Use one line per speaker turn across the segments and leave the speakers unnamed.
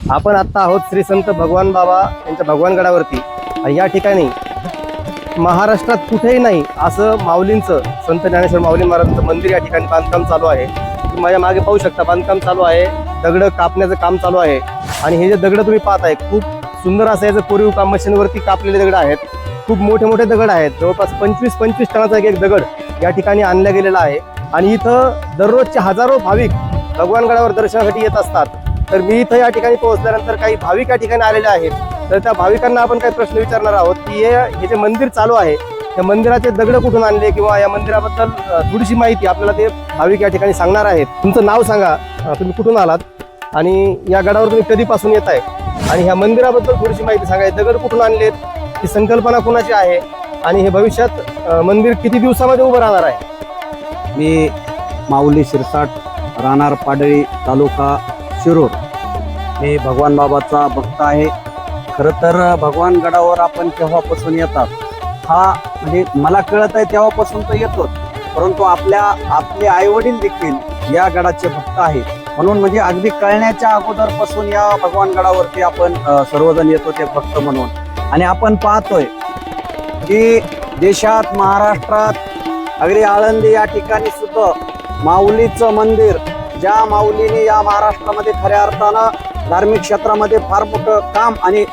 आपण आता आहोत श्री संत भगवान बाबा यांच्या भगवानगडावरती आणि या ठिकाणी महाराष्ट्रात कुठेही नाही असं माऊलींचं संत ज्ञानेश्वर माऊली महाराजांचं मंदिर या ठिकाणी बांधकाम चालू आहे. तुम्ही माझ्या मागे पाहू शकता बांधकाम चालू आहे. दगड कापण्याचं काम चालू आहे. आणि हे जे दगड तुम्ही पाहत आहे खूप सुंदर असं याचं कोरीव काम मशीनवरती कापलेले दगड आहेत. खूप मोठे मोठे दगड आहेत. जवळपास पंचवीस पंचवीस टनाचा एक एक दगड या ठिकाणी आणला गेलेला आहे. आणि इथं दररोजचे हजारो भाविक भगवानगडावर दर्शनासाठी येत असतात. तर मी इथं या ठिकाणी पोहोचल्यानंतर काही भाविक या ठिकाणी आलेले आहेत. तर त्या भाविकांना आपण काही प्रश्न विचारणार आहोत की हे हे जे मंदिर चालू आहे त्या मंदिराचे दगड कुठून आणले किंवा या मंदिराबद्दल थोडीशी माहिती आपल्याला ते भाविक या ठिकाणी सांगणार आहेत. तुमचं नाव सांगा. तुम्ही कुठून आलात? आणि या गडावर तुम्ही कधीपासून येत आहे आणि ह्या मंदिराबद्दल थोडीशी माहिती सांगा. दगड कुठून आणलेत? ही संकल्पना कुणाची आहे? आणि हे भविष्यात मंदिर किती दिवसामध्ये उभं राहणार आहे?
मी माऊली शिरसाट राहणार पाडळी तालुका शिरूर. मी भगवान बाबाचा भक्त आहे. खरं तर भगवान गडावर आपण केव्हापासून येतात हा म्हणजे मला कळत आहे तेव्हापासून तो येतो परंतु आपल्या आपले आईवडील देखील या गडाचे भक्त आहेत. म्हणून म्हणजे अगदी कळण्याच्या अगोदरपासून या भगवान गडावरती आपण सर्वजण येतो ते भक्त म्हणून. आणि आपण पाहतोय की देशात महाराष्ट्रात अगदी आळंदी या ठिकाणी सुद्धा माऊलीचं मंदिर ज्या माऊलीने या महाराष्ट्रामध्ये खऱ्या अर्थानं धार्मिक क्षेत्रामध्ये फार मोठं काम आणि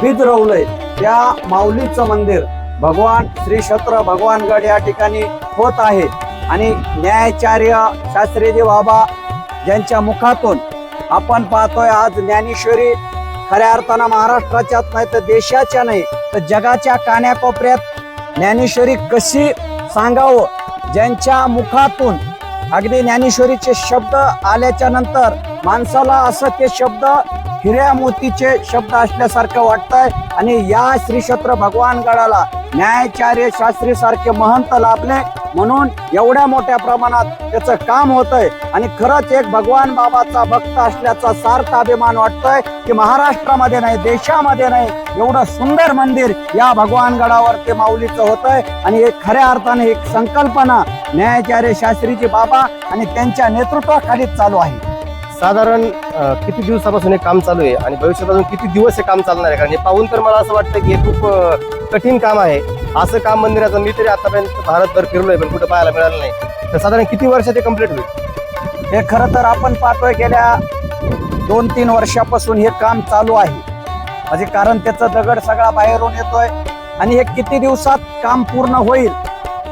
बीज रोवलंय त्या माऊलीचं मंदिर भगवान श्री क्षेत्र भगवानगड या ठिकाणी होत आहे. आणि न्यायाचार्य शास्त्रीजी बाबा ज्यांच्या मुखातून आपण पाहतोय आज ज्ञानेश्वरी खऱ्या अर्थानं महाराष्ट्राच्याच नाही तर देशाच्या नाही तर जगाच्या कान्याकोपऱ्यात ज्ञानेश्वरी कशी सांगावं ज्यांच्या मुखातून अगदी ज्ञानेश्वरीचे शब्द आल्याच्यानंतर माणसाला असं ते शब्द हिऱ्या मोतीचे शब्द असल्यासारखं वाटतंय आणि या श्रीक्षत्र भगवानगडाला भगवान गडाला न्यायाचार्य शास्त्री सारखे महंत लाभले म्हणून एवढ्या मोठ्या प्रमाणात त्याचं काम होतंय. आणि खरंच एक भगवान बाबाचा भक्त असल्याचा सार्थ अभिमान वाटतोय की महाराष्ट्रामध्ये नाही देशामध्ये नाही एवढं सुंदर मंदिर या भगवान गडावर ते माऊलीचं होतंय. आणि एक खऱ्या अर्थाने एक संकल्पना न्यायाचार्य शास्त्रीजी बाबा आणि त्यांच्या नेतृत्वाखालीच चालू आहे.
साधारण किती दिवसापासून हे काम चालू आहे आणि भविष्यात अजून किती दिवस हे काम चालणार आहे? कारण हे पाहून तर मला असं वाटतं की हे खूप कठीण काम आहे. असं काम मंदिराचं मी तरी आतापर्यंत भारतभर फिरलोय पण कुठं पाहायला मिळालं नाही. तर साधारण किती वर्षात ते कंप्लीट होईल?
हे खरं तर आपण पाहतोय गेल्या दोन तीन वर्षापासून हे काम चालू आहे. म्हणजे कारण त्याचा दगड सगळा बाहेरून येतोय आणि हे किती दिवसात काम पूर्ण होईल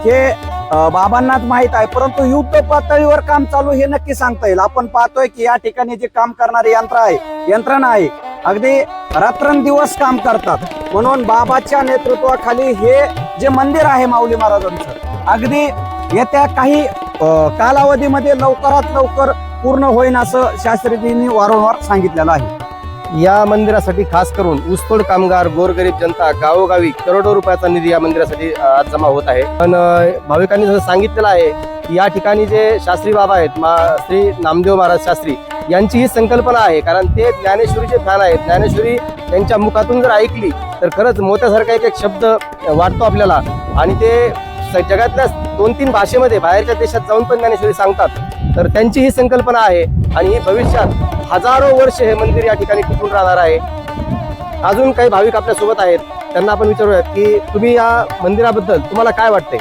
हे बाबांनाच माहीत आहे परंतु युद्ध पातळीवर काम चालू हे नक्की सांगता येईल. आपण पाहतोय की या ठिकाणी जे काम करणारे यंत्र आहे यंत्रणा आहे अगदी रात्रंदिवस काम करतात. म्हणून बाबाच्या नेतृत्वाखाली हे जे मंदिर आहे माऊली महाराजांचं अगदी येत्या काही अं, कालावधीमध्ये लवकरात लवकर पूर्ण होईन असं शास्त्रीजींनी वारंवार सांगितलेलं आहे.
या मंदिरासाठी खास करून ऊसतोड कामगार गोरगरीब जनता गावोगावी करोडो रुपयाचा निधी या मंदिरासाठी आज जमा होत आहे. पण भाविकांनी जसं सांगितलेलं आहे की या ठिकाणी जे शास्त्री बाबा आहेत मा श्री नामदेव महाराज शास्त्री यांची ही संकल्पना आहे. कारण ते ज्ञानेश्वरीचे फॅन आहेत. ज्ञानेश्वरी त्यांच्या मुखातून जर ऐकली तर खरंच मोत्यासारखा एक एक शब्द वाटतो आपल्याला. आणि ते स- जगातल्या दोन तीन भाषेमध्ये बाहेरच्या देशात जाऊन पण ज्ञानेश्वरी सांगतात. तर त्यांची ही संकल्पना आहे. आणि ही भविष्यात हजारो वर्ष हे मंदिर या ठिकाणी टिकून राहणार आहे. अजून काही भाविक आपल्यासोबत आहेत. त्यांना आपण विचारूयात की तुम्ही या मंदिराबद्दल तुम्हाला काय वाटतंय?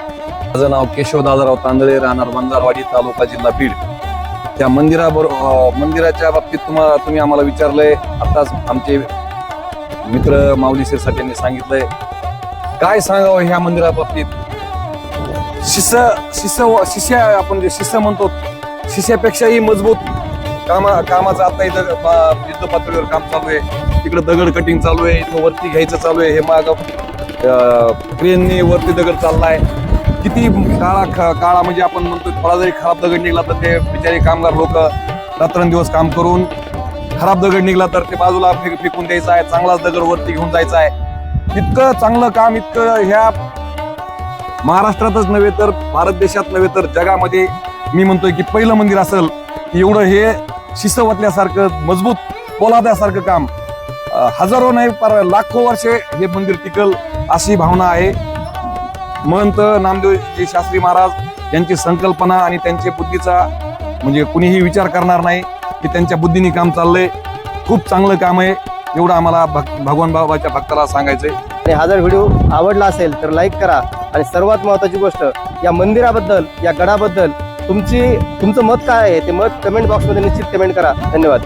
माझं नाव केशव दादाराव तांदळे राहणार बंजारवाडी तालुका जिल्हा बीड. त्या मंदिराबरोबर मंदिराच्या बाबतीत तुम्हाला तुम्ही आम्हाला विचारलंय. आताच आमचे मित्र माऊली सिरसाट यांनी सांगितलंय. काय सांगावं ह्या मंदिराबाबतीत? शिष्य शिष्य शिष्य आपण जे शिष्य म्हणतो शिष्यापेक्षाही मजबूत कामा कामाचं आता इथं बा- युद्ध पातळीवर काम चालू आहे. तिकडं दगड कटिंग चालू आहे. इथं वरती घ्यायचं चालू आहे. हे माग क्रेनने वरती दगड चाललाय. किती काळा ख- काळा म्हणजे आपण म्हणतो थोडा जरी खराब दगड निघला तर ते बिचारे कामगार लोक रात्रंदिवस काम करून खराब दगड निघला तर ते बाजूला फेक फेकून द्यायचा आहे. चांगलाच दगड वरती घेऊन जायचा आहे. इतकं चांगलं काम इतकं ह्या महाराष्ट्रातच नव्हे तर भारत देशात नव्हे तर जगामध्ये मी म्हणतोय की पहिलं मंदिर असेल. एवढं हे शिसवतल्यासारखं मजबूत पोलाद्यासारखं काम. हजारो नाही पर लाखो वर्षे हे मंदिर टिकल अशी भावना आहे. महंत नामदेवजी शास्त्री महाराज यांची संकल्पना आणि त्यांच्या बुद्धीचा म्हणजे कुणीही विचार करणार नाही की त्यांच्या बुद्धीने काम चाललंय. खूप चांगलं काम आहे. एवढं आम्हाला भक् भगवान बाबाच्या भक्ताला सांगायचंय.
आणि हा जर व्हिडिओ आवडला असेल तर लाईक करा. आणि सर्वात महत्वाची गोष्ट या मंदिराबद्दल या गडाबद्दल तुमची तुमचं मत काय आहे? ते मत कमेंट बॉक्समध्ये निश्चित कमेंट करा. धन्यवाद.